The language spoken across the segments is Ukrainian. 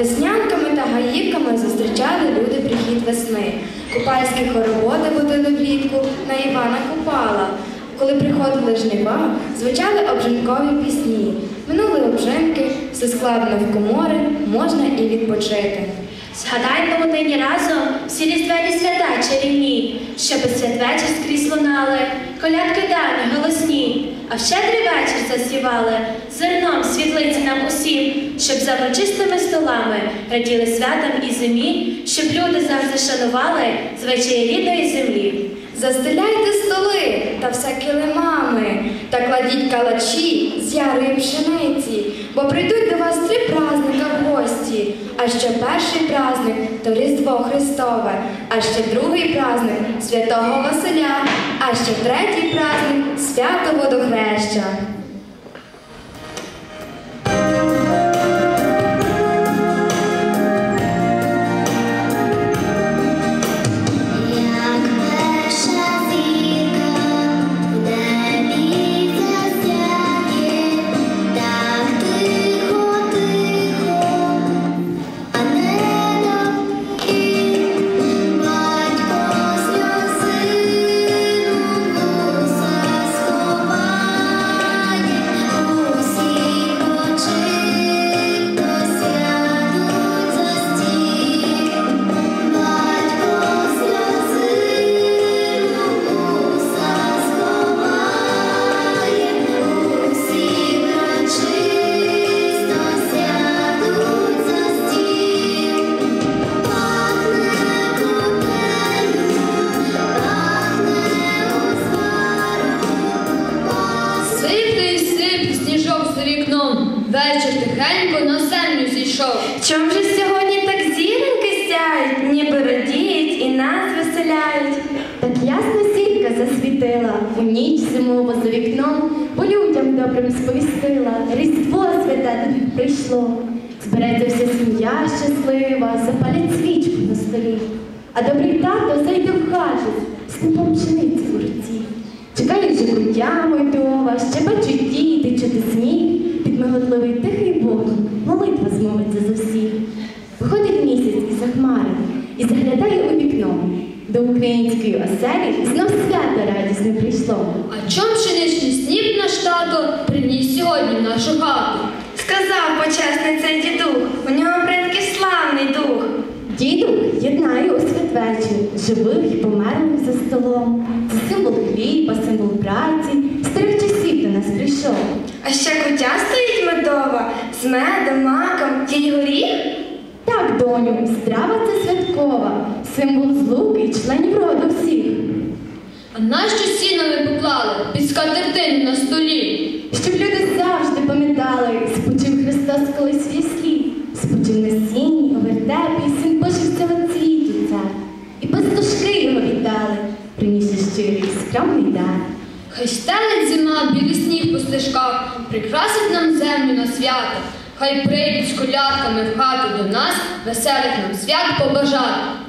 Веснянками та гаївками зустрічали люди прихід весни. Купальські хороводи водили влітку на Івана Купала. Коли приходили жнива, звучали обжинкові пісні. Минули обжинки, все складно в комори, можна і відпочити. Згадаймо нині разом всі різдвяні свята чарівні, щоб святвечір скрізь лунали, колядки дані голосні, а в щедрий вечір засівали зерном світлиці нам усім, щоб за врочистими столами раділи святам і зимі, щоб люди завжди шанували звичаї рідної землі. Застеляйте столи та все килимами, та кладіть калачі з ярої пшениці, бо прийдуть до вас три праздника. А ще перший праздник то Різдво Христове, а ще другий праздник Святого Василя, а ще третій праздник Свято Водохреща. Веселяють? Так ясна зірка засвітила, у ніч зимову за вікном, по людям добрим сповістила, Різдво святе тобі прийшло. Збереться вся сім'я щаслива, запалять свічку на столі. А добрий тато зайде в хату, з купом пшениці в руці. Чекають же куття мойдова, ще бачать діти, чути сміх, під миготливий тихий Бог, молитва змовиться за всіх. Виходить місяць із хмари і заглядає у вікно. До української оселі знов свято радісне прийшло. А чом пшеничний сніп наш тато приніс сьогодні в нашу хату? Сказав почесний цей дідух, у нього предки славний дух. Діду єднає у святвечір живих і померлих за столом. Це символ хліба, символ праці, старих часів до нас прийшов. А ще кутя стоїть медова, з медом, маком, їй горіх. Доню, страва це святкова, символ злуки і членів роду всіх. А нащо сіно ми поклали під скатертину на столі? Щоб люди завжди пам'ятали, спочив Христос колись в яслі, спочив на сіні, у вертепі, син Божий всього цвіту цар. І пастушки його віддали, принісши щирий скромний дар. Хай стелить зима білий сніг по стежках, прикрасить нам землю на свято. Хай прийдуть з колядками в хату до нас, веселих нам свят побажати.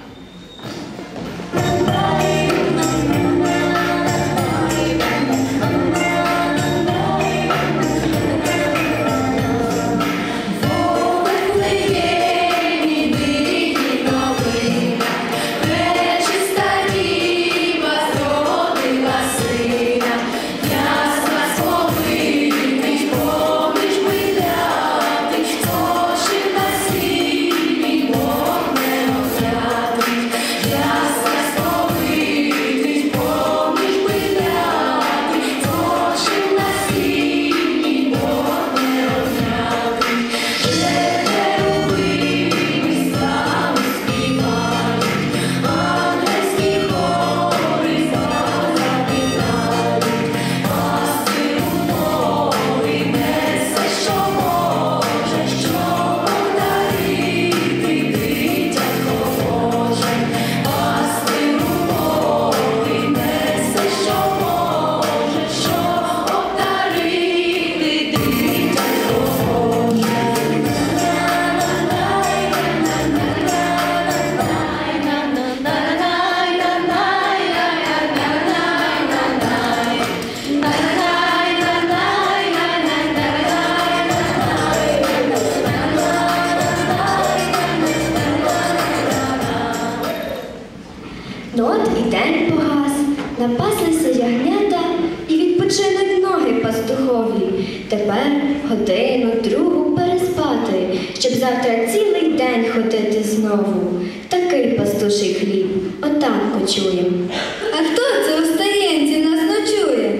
Такий хліб, отак кочуєм. А хто це у стаєнці нас ночує?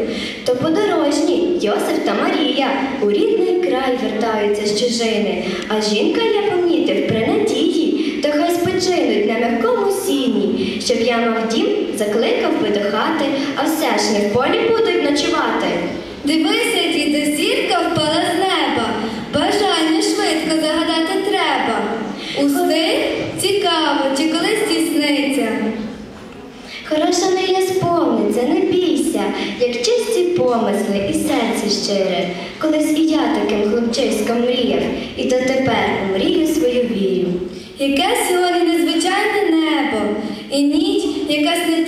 То подорожні Йосип та Марія у рідний край вертаються з чужини, а жінка, я помітив, при надії, то хай спочинуть на м'якому сіні, щоб я мав дім, закликав би до хати, а все ж не в полі будуть ночувати. Дивися, діду, зірка впала з неба. Бажання швидко загадати треба. Устиг? Цікаво, чи колись здійсниться. Хороша не є сповниться, не бійся, як чисті помисли і серце щире. Колись і я таким хлопчиськом мріяв, і дотепер у мрію свою вірю. Яке сьогодні незвичайне небо, і ніч якась не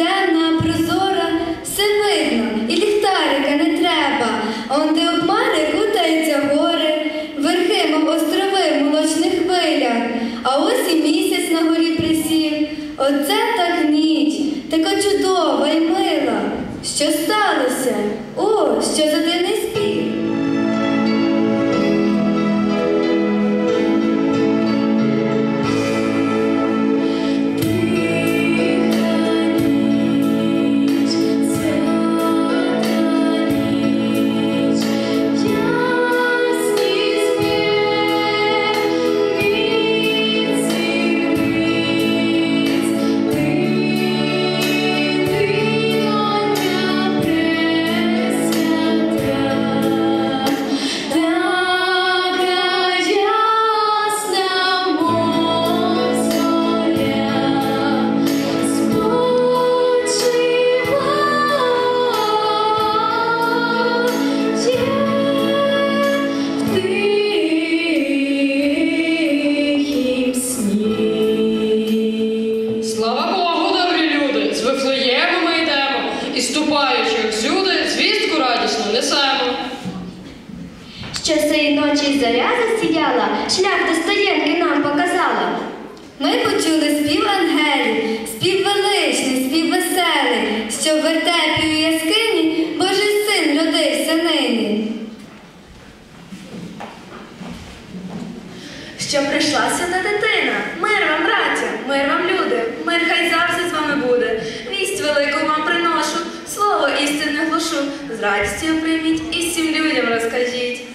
Що цієї ночі заря засіяла, шлях до стоянки нам показала. Ми почули спів ангелів, спів величний, спів веселий, що в вертепі у яскині Божий син родився нині. Що прийшла свята дитина, мир вам, браття, мир вам, люди, мир хай завжди з вами буде. Вість велику вам приношу, слово істинне глушу, з радістю прийміть і всім людям розкажіть.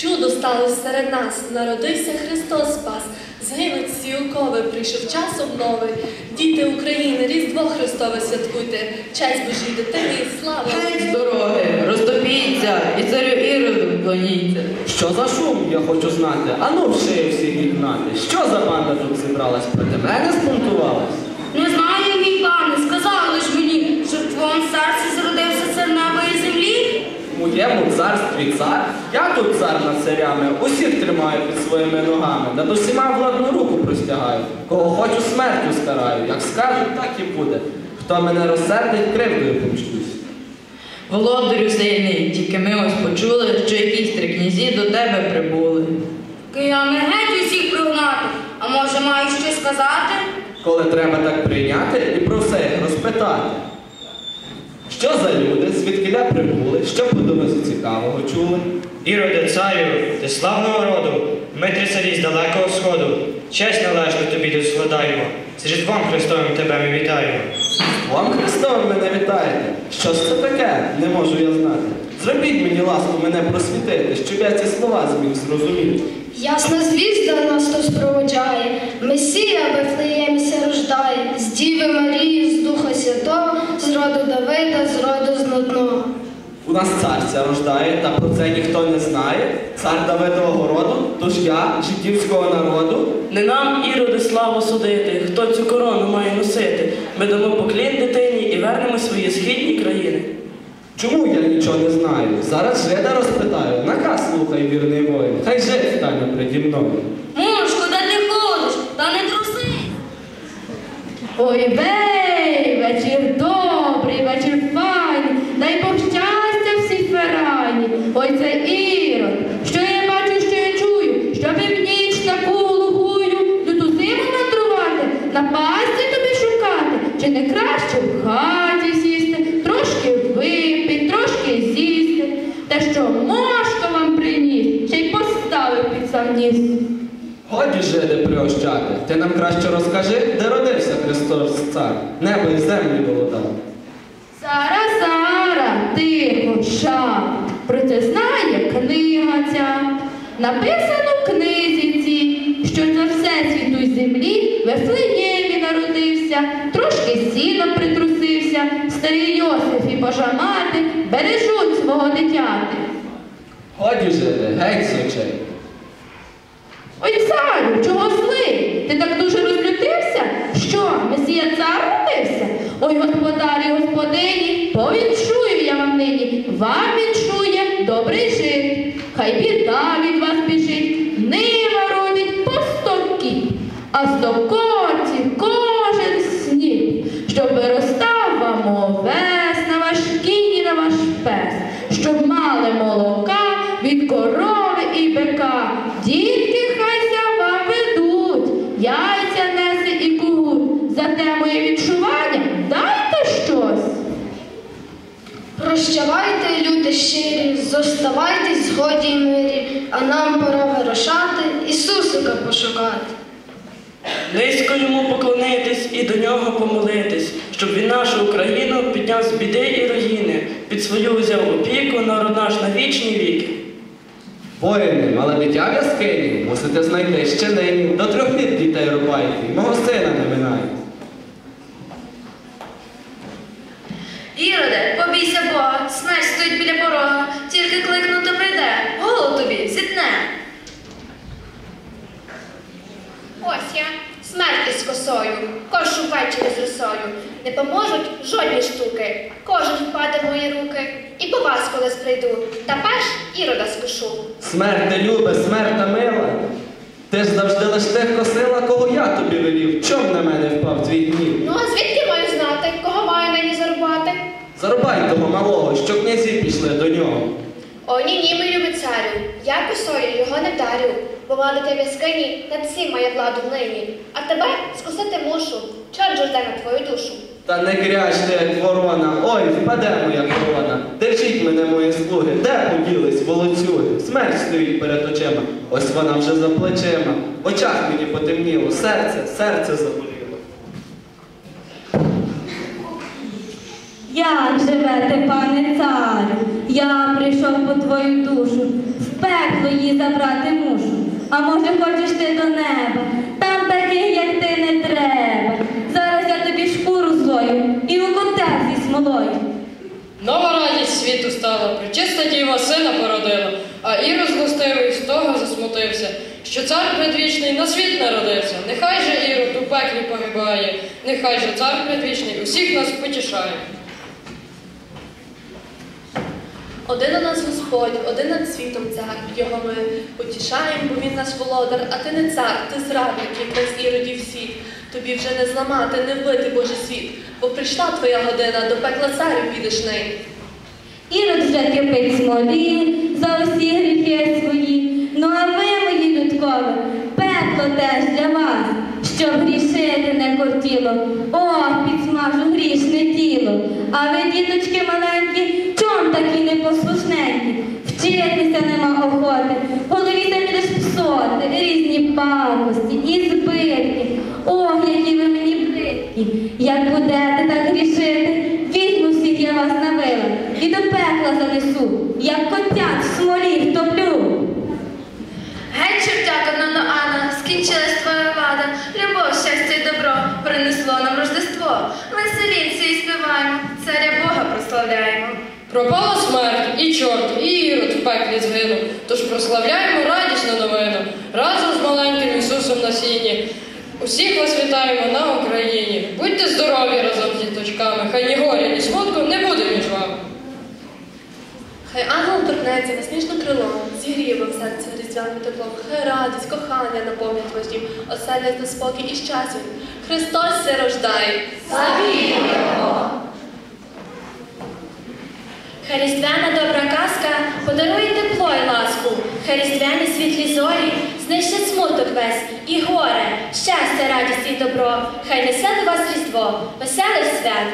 Чудо сталося серед нас, народився Христос спас. Згинуть всі окови, прийшов час обнови. Діти України, Різдво Христове святкуйте, честь Божій дитині, слава! Геть з дороги, розтопіться і царю Іроду вклоніться. Що за шум, я хочу знати. Ану в шию всіх гнати. Що за банда тут зібралась? Проти мене спонтувалась? Не знаю, мій пане, сказали ж мені, що в твоєму серці моєму царстві цар. Я тут цар над царями, усіх тримаю під своїми ногами, над усіма владну руку простягаю. Кого хочу смертю скараю. Як скажуть, так і буде. Хто мене розсердить, кривдою помщусь. Володарю сильний, тільки ми ось почули, що якісь три князі до тебе прибули. Киями геть усіх прогнати, а може маю щось сказати? Коли треба так прийняти і про все їх розпитати. Що за люди, звідкиля прибули, що по дорозі цікавого чули? Іроде царю, ти славного роду, ми три царі з далекого сходу. Честь належну тобі тут складаємо. З Різдвом Христовим тебе ми вітаємо. Вам Христовим мене вітаєте. Що ж це таке? Не можу я знати. Зробіть мені ласку мене просвітити, щоб я ці слова зміг зрозуміти. Ясна звізда нас то спроводжає, Месія в Вифлеємі рождає, з Діви Марії, з Духа Святого, роду Давида, з роду знатного. У нас царця рождає, та про це ніхто не знає. Цар Давидового роду, тож я, жидівського народу. Не нам, іроди, славу судити, хто цю корону має носити. Ми дамо поклін дитині і вернемо свої східні країни. Чому я нічого не знаю? Зараз жида розпитаю. Наказ слухай, вірний воїн. Хай жид стане преді мною. Мушку, де ти ходиш? Та не труси. Ой, вей, вечір добрий, вечір файний, дай Бог щастя всій ферані. Ой, це Ірод, що я бачу, що я чую, що ви в ніч таку глухую, тут у зиму мандрувати, напасти тобі шукати, чи не краще в хаті сісти, трошки випити, трошки з'їсти. те, що Мошко вам приніс, ще й поставив під сам ніс. Годі приощати. Ти нам краще розкажи, де родився Христос цар, небо і землі володар. Сара, Сара, тихо, ша. Про це знає книга ця. Написано в книзі цій, що за все світу й землі в Вифлеємі народився, трошки сіном притрусився, старий Йосиф і Божа мати бережуть свого дитяти. Годі жиди, геть з очей. Ой, царю, чого злий? Ти так дуже розлютився? Що, месія цар родився? Ой, господарі, господині, повіншую я вам нині, вам віншує добрий жит. Хай біда від вас біжить, нива родить по стовкі, а стовкорців кожен сніп, щоб виростав вам овес на ваш кінь і на ваш пес, щоб мали молока від корови і бика. Дітки хай вам ведуть, яйця несе і кугут. За те моє відчування дайте щось. Прощавайте, люди щирі, зоставайтесь згоді й мирі, а нам пора вирушати, Ісусика пошукати. Низько йому поклонитись і до нього помолитись, щоб він нашу Україну підняв з біди і руїни, під свою взяв опіку народ наш на вічні віки. Воїни, мале дитя в яскині, мусите знайти ще нині. До трьох літ дітей рубайте, мого сина не минайте. Іроде, побійся Бога, смерть стоїть біля порога, тільки кликнути прийде, голову тобі зітне. Ось я, смерть із косою, кошу ввечері з росою. Не поможуть жодні штуки. Кожен впаде в мої руки. І по вас колись прийду. Та перш ірода скушу. Смерть не любе, смерть та мила. Ти ж завжди лиш тих косила, кого я тобі велів. Чом на мене впав твій гнів? Ну а звідки маю знати, кого маю нині зарубати? Зарубай того малого, що князі пішли до нього. О, ні, ні, мій любий царю, я косою його не вдарю, бо владити в яскині над всім має владу нині. А тебе скусити мушу, чорт же на твою душу. Та не кряч ти, як ворона, ой, впаде моя корона. Держіть мене, мої слуги, де поділись волоцюги? Смерть стоїть перед очима, ось вона вже за плечима. В очах мені потемніло, серце, серце заболіло. Як живете, пане царю? Я прийшов по твою душу, в пекло її забрати мушу. А може хочеш ти до неба? Там таких, як ти, не треба. Зараз я тобі шкуру злою і у котел. Нова радість світу стала, причиста діва сина породила, а Ірод згостивий з того засмутився, що цар предвічний на світ народився. Нехай же Ірод у пеклі погибає, нехай же цар предвічний усіх нас потішає. Один у нас Господь, один над світом цар. Його ми потішаємо, бо він наш володар, а ти не цар, ти зрадник, як нас іродів світ. Тобі вже не зламати, не вбити Божий світ, бо прийшла твоя година, до пекла царю підеш нині. Ірод вже кипить смолі за усі гріхи свої. Ну а ви, мої людкові, пекло теж для вас, щоб грішити не кортіло. Ох, підсмажу грішне тіло. А ви, діточки маленькі, чом такі непослушненькі? Вчитися нема охоти, голові самі лиш псоти, різні пакості і збитки. Ох, які ви мені бридкі. Як будете так грішити, візьму всіх я вас на вила і до пекла занесу, як котят в смолі втоплю. Геть, чортяка Ноноана, скінчилась твоя влада, любов, щастя і добро принесло нам Рождество. Веселіться і співаємо, царя Бога прославляємо. Пропала смерть, і чорт, і Ірод в пеклі згинув. Тож прославляємо радісну новину разом з маленьким Ісусом на сіні. Усіх вас вітаємо на Україні. Будьте здорові разом з діточками, хай ні горя, ні смутку не буде між вами. Хай ангел торкнеться на сніжне крило, зігріє вам серце різдвяним теплом, хай радість, кохання наповнять ваш дім, оселять на спокій і щастя. Христос се рождає. Хай різдвяна добра казка подарує тепло і ласку, хай різдвяні світлі зорі знищать смуток весь і горе, щастя, радість і добро, хай несе до вас різдво, веселих свят,